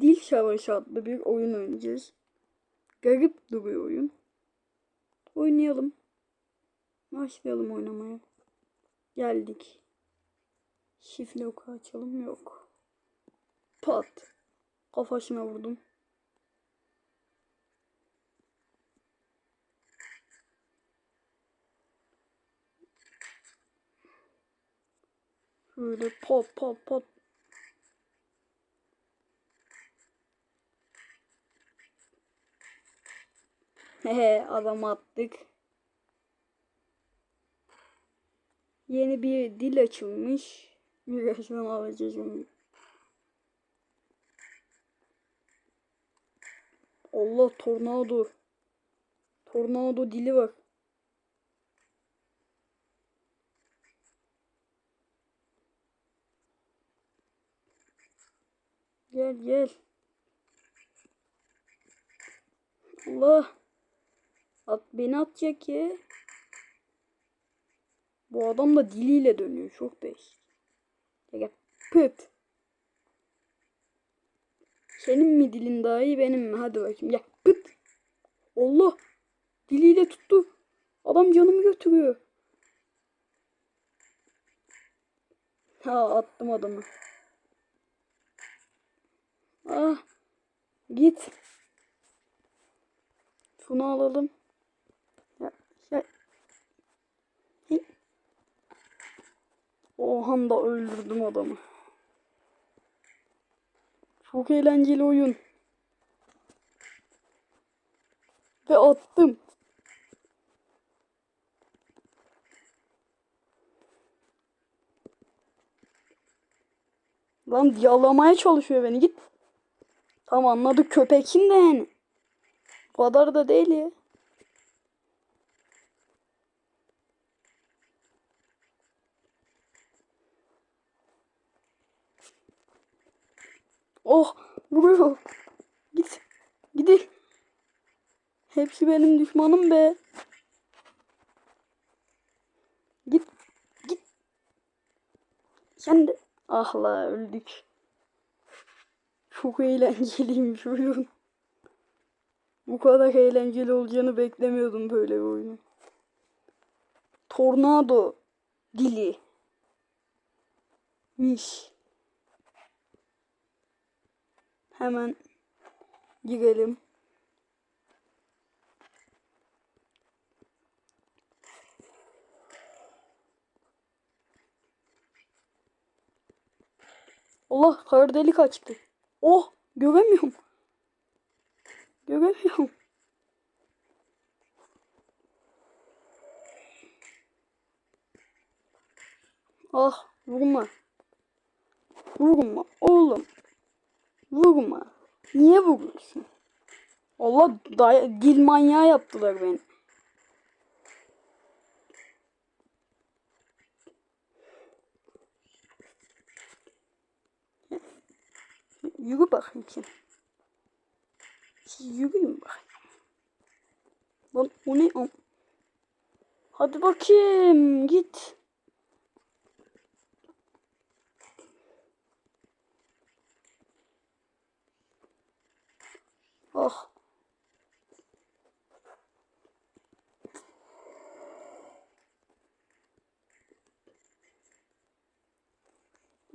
Dil Savaşı adlı bir oyun oynayacağız. Garip duruyor oyun. Oynayalım. Başlayalım oynamaya. Geldik. Şifre oku açalım. Yok. Pat. Kafasına vurdum. Şöyle pat pat pat. Hehe adam attık. Yeni bir dil açılmış. Alacağız onu. Allah tornado. Tornado dili var. Gel gel. Allah. At beni atacak ya. Bu adam da diliyle dönüyor. Çok değişik. Gel. Pıt. Senin mi dilin daha iyi benim mi? Hadi bakayım gel. Pıt. Allah. Diliyle tuttu. Adam canımı götürüyor. Ha attım adamı. Ah. Git. Şunu alalım. Ya, ya. Hi. O anda öldürdüm adamı. Çok eğlenceli oyun. Ve attım. Lan yalamaya çalışıyor beni git. Tamam anladık köpekin de yani. Kadar da değil ya. Oh vuruyor. Git. Gidi. Hepsi benim düşmanım be. Git. Git. Sen de. Ah la öldük. Çok eğlenceliymiş oyun. Bu kadar eğlenceli olacağını beklemiyordum böyle bir oyunu. Tornado dili. Miş. Hemen girelim. Allah kar delik açtı. Oh göremiyorum. Göremiyorum. Ah vurma. Vurma oğlum. Vurma. Niye vuruyorsun? Allah dil manyağı yaptılar beni. Yürü bakayım. Siz yürüyün bakayım. Lan o ne? Hadi bakayım git. Ah.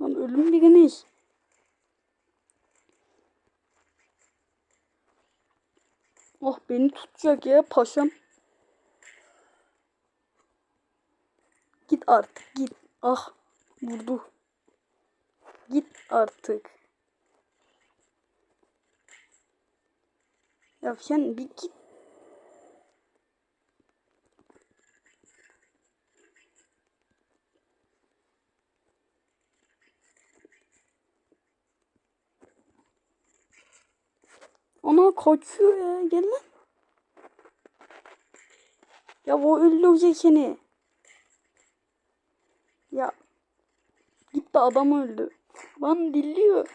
Lan ölüm biriniz. Oh beni tutacak ya paşam. Git artık git. Ah vurdu. Git artık. Ya sen bir git. Ona kaçıyor ya. Gel lan. Ya o öldürecek seni. Ya. Gitti adam öldü. Lan dilliyor.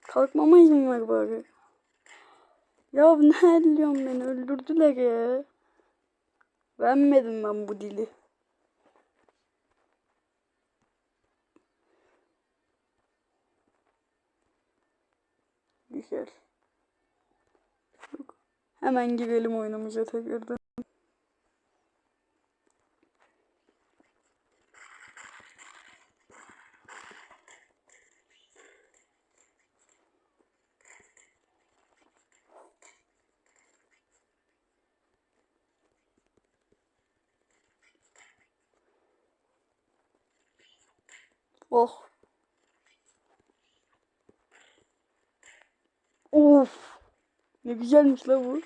Kalkmama izin ver bari. Ya ne diyorsun beni öldürdüler ya. Beğenmedim ben bu dili. güzel. Hemen girelim oyunumuza tekrardan. Oh. Of. Ne güzelmiş la bu.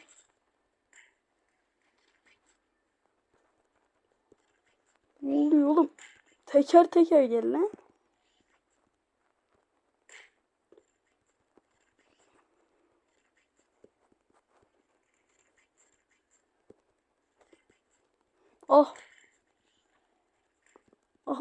Ne oluyor oğlum? Teker teker gel lan. Ah. Ah.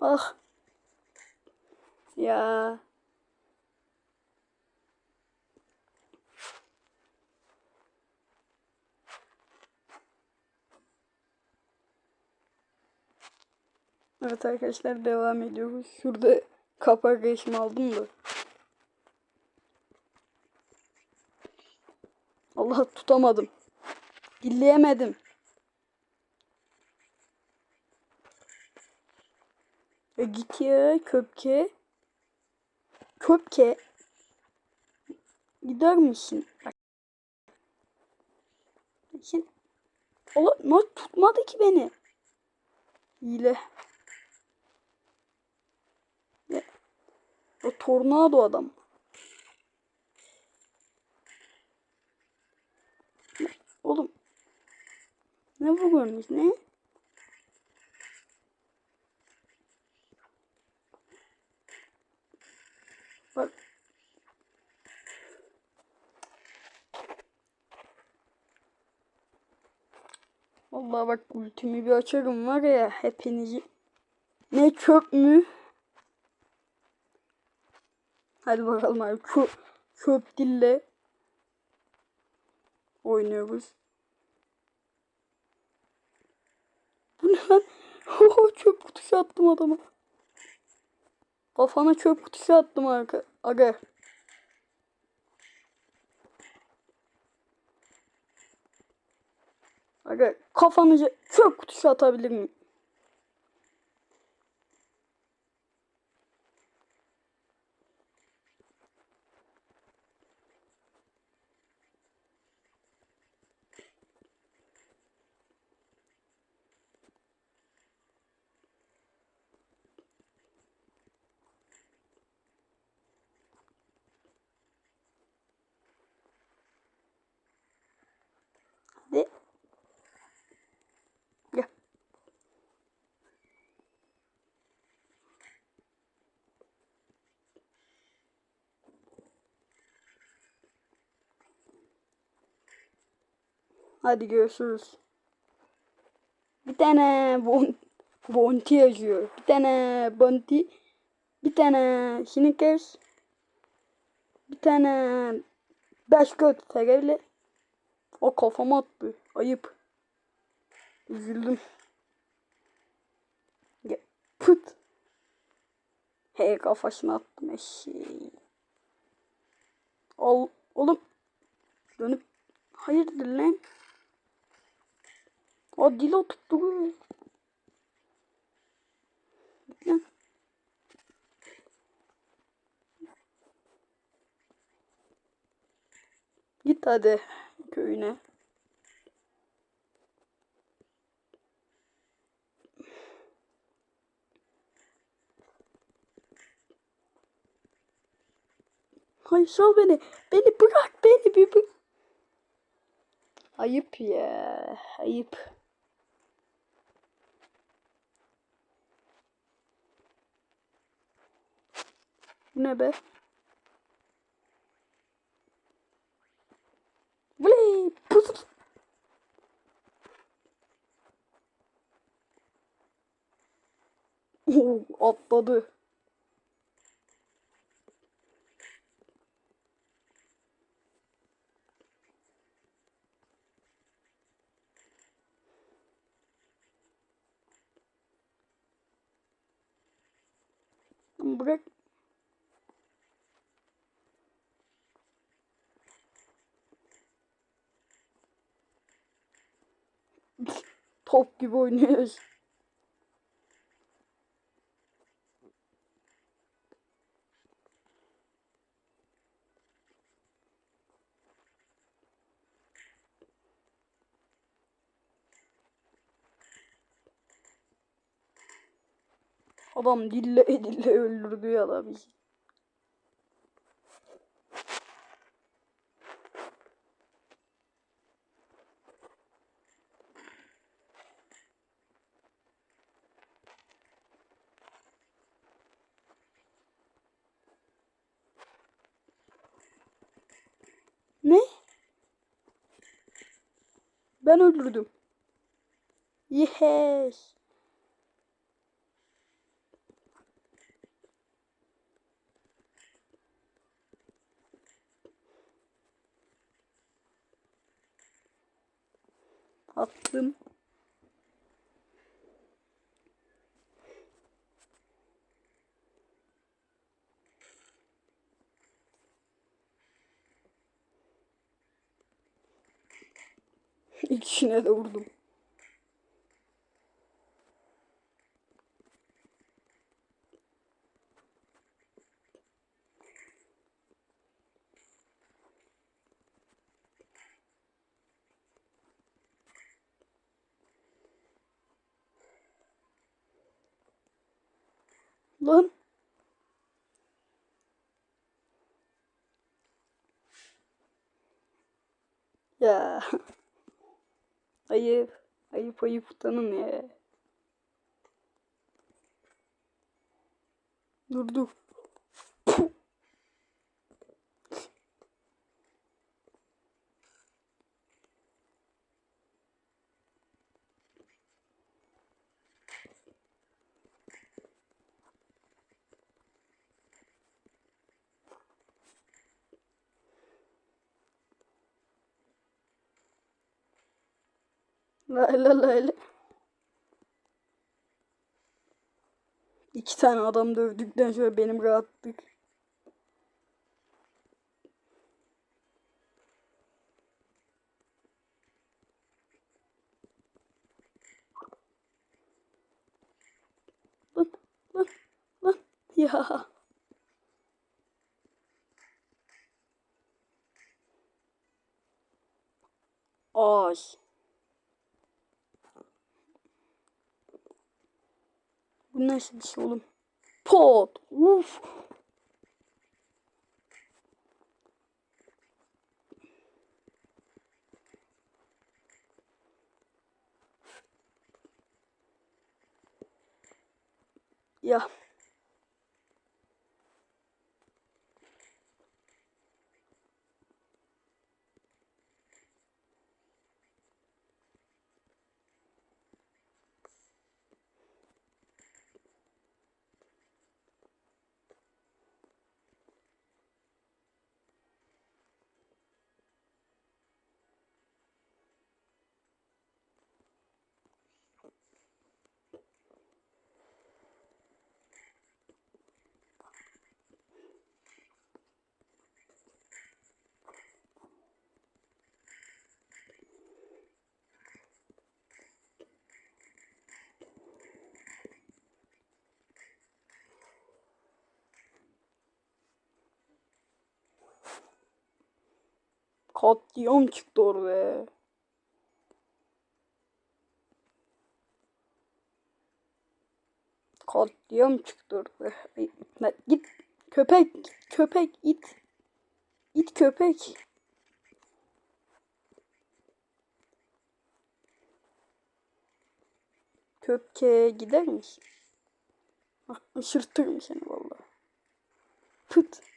Ah. Ya. Evet arkadaşlar devam ediyoruz. Şurada kapak resmi aldım da. Allah tutamadım. Dilleyemedim. Git köpke. Köpke. Gider misin? Bak. Sen... Allah nasıl tutmadı ki beni? Hile. Ne? O tornado adam. Ne? Oğlum. Ne vuruyorsunuz ne? Vallahi bak ultimi bir açarım var ya hepinizi. Ne çöp mü? Hadi bakalım abi çöp, çöp dille oynuyoruz. Bu ne lan? Çöp kutusu attım adama. Kafana çöp kutusu attım aga. aga. Aga kafanıza çöp kutusu atabilir miyim? Hadi. Gel. Hadi görüşürüz. Bir tane bon Bonti yazıyor. Bir tane Bonti. Bir tane Snickers. Bir tane Başkot Ferrari. O kafama attı. Ayıp. Üzüldüm. Ya, pıt. Hey kafasına attım eşeği. Ol, oğlum. Dönüp. Hayırdır lan? O dil oturttu. Git hadi köyüne. Hayır sal beni. Beni bırak beni bir bırak. Ayıp ya. Ayıp. Bu ne be? Vley! Puzuk! Oo, atladı. Bırak Top gibi oynuyoruz. Adam dille dille öldürdü ya da bizi. Ne? Ben öldürdüm. Yes. Attım. İkisine de vurdum. Lan. Ya. Ayıp. Ayıp ayıp utanın ya. Durdu. La la. İki tane adam dövdükten sonra benim rahatlık. Lan lan lan ya. Ay. Bu nasıl bir şey oğlum? Pot. Uf. Ya. Katliam çıktı orada. Katliam çıktı orada. Git köpek köpek it. İt köpek. Köpke gider misin? Ah, ışırtırım seni vallahi. Pıt.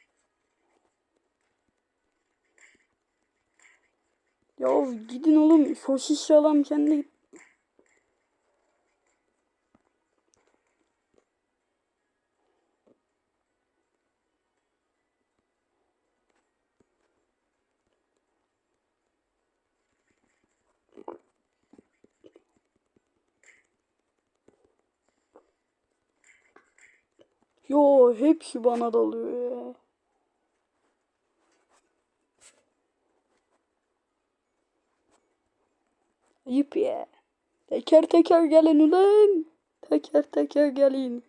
Ya gidin oğlum. Sosis alam kendi. Yo hepsi bana dalıyor ya. Teker teker gelin ulan. Teker teker gelin.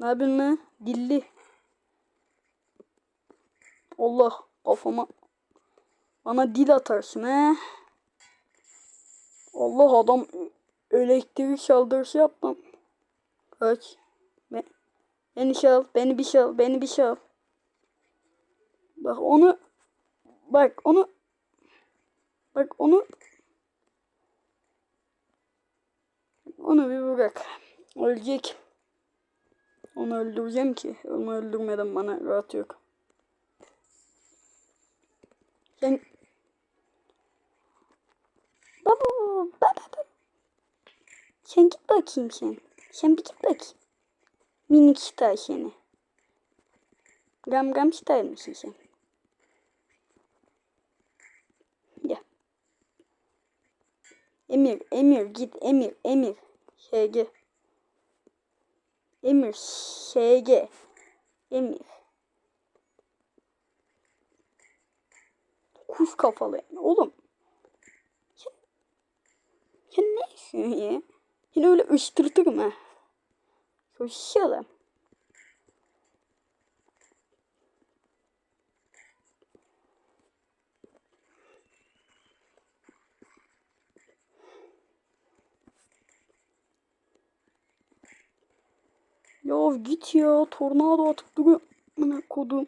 Ne yapıyorsun lan? Dilli. Allah kafama. Bana dil atarsın he. Allah adam elektrik saldırısı yaptım. Kaç. Ben, beni çal, beni bir çal, beni bir çal. Bak onu bak onu bak onu onu bir bırak. Ölecek. Onu öldüreceğim ki. Onu öldürmeden bana rahat yok. Sen Baba baba baba. Sen git bakayım sen. Sen bir git bakayım. Minik star seni. Gam gam star mısın sen? Gel. Emir, Emir git Emir, Emir. SG. Emir, SG. Emir. Kuş kafalı yani. Oğlum. Sen, sen ne istiyorsun ya? Yine öyle ıştırtırım ha. Hoşçakalın. Ya git ya. Tornado atıp duruyor. Bana kodum.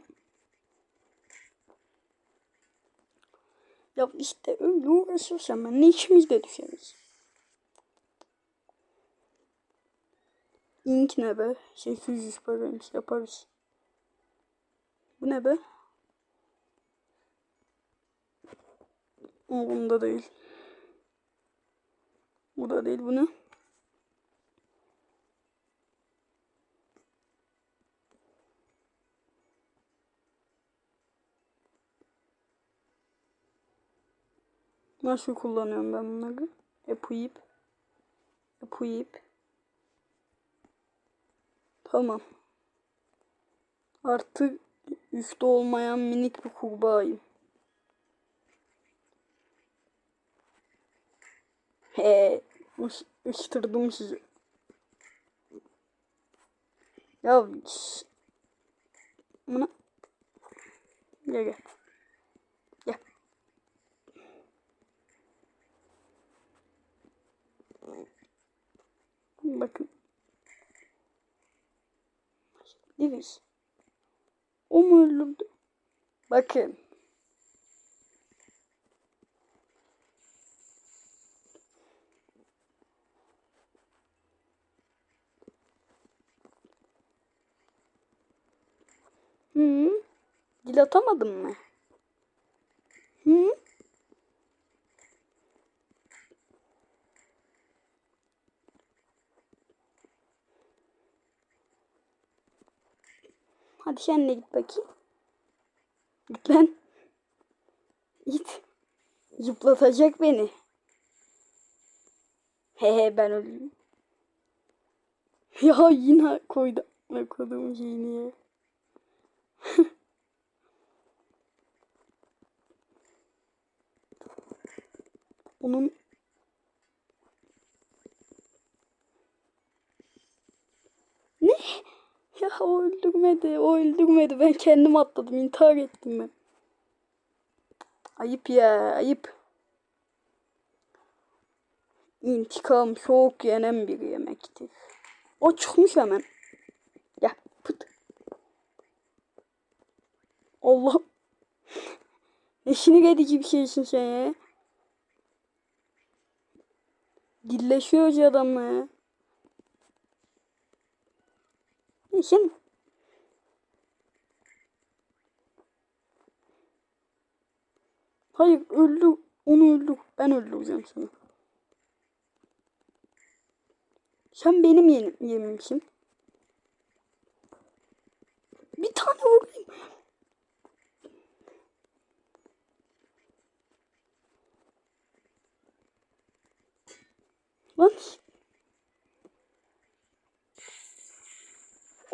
Ya işte öyle uğraşırsam ben ne işimiz de düşeriz. İnk ne be? 800 paraymış yaparız. Bu ne be? Bunda değil. Bu da değil bu Nasıl kullanıyorum ben bunları? Epuyip. Epuyip. Tamam. Artık üstte olmayan minik bir kurbağayım. He, ış, ıştırdım sizi. Ya. Gel gel. Gel. Bakın. Diviz. O mu öldürdü? Bakın. Hı? Dil atamadın mı? Hı? Hadi de git bakayım. Git lan. Git. Zıplatacak beni. He he ben öldüm. Ya yine koydu. Ne koydum şeyini ya. Onun Ne? Ya o öldürmedi. O öldürmedi. Ben kendim atladım. intihar ettim ben. Ayıp ya. Ayıp. İntikam çok yenen bir yemektir. O çıkmış hemen. Ya pıt. Allah. Ne sinir edici bir şeysin sen ya. Dilleşiyor adamla ya. Sen Hayır öldü. Onu öldü. Ben öldüreceğim seni. Sen benim yemimsin. Bir tane vurayım. Lan.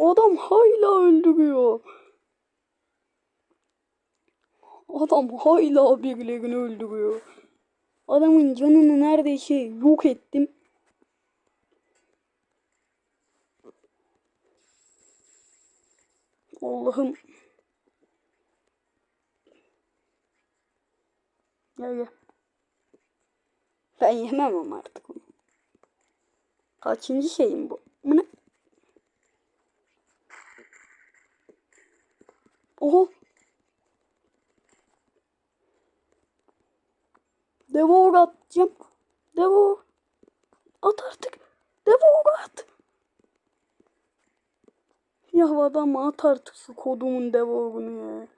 Adam hala öldürüyor. Adam hala birilerini öldürüyor. Adamın canını neredeyse yok ettim. Allah'ım. Gel gel. Ben yemem ama artık onu. Kaçıncı şeyim bu? Bu ne? Oha. Devor atacağım. Devor. At artık. Devor at. Ya adam at artık şu kodumun devorunu ya.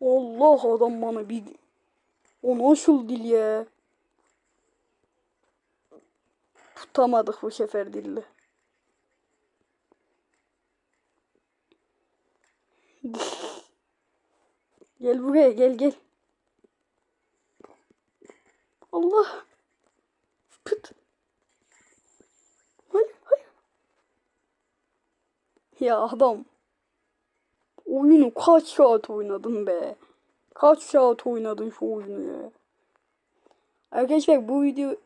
Allah adam bana bir... O nasıl dil ya? Tutamadık bu sefer dille. Gel buraya gel gel. Allah. Pıt. Hayır hayır. Ya adam. Oyunu kaç saat oynadın be? Kaç saat oynadın şu oyunu ya? Arkadaşlar bu video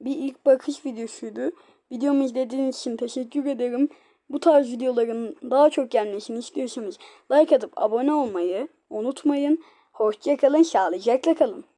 bir ilk bakış videosuydu. Videomu izlediğiniz için teşekkür ederim. Bu tarz videoların daha çok gelmesini istiyorsanız like atıp abone olmayı unutmayın. Hoşçakalın, sağlıcakla kalın.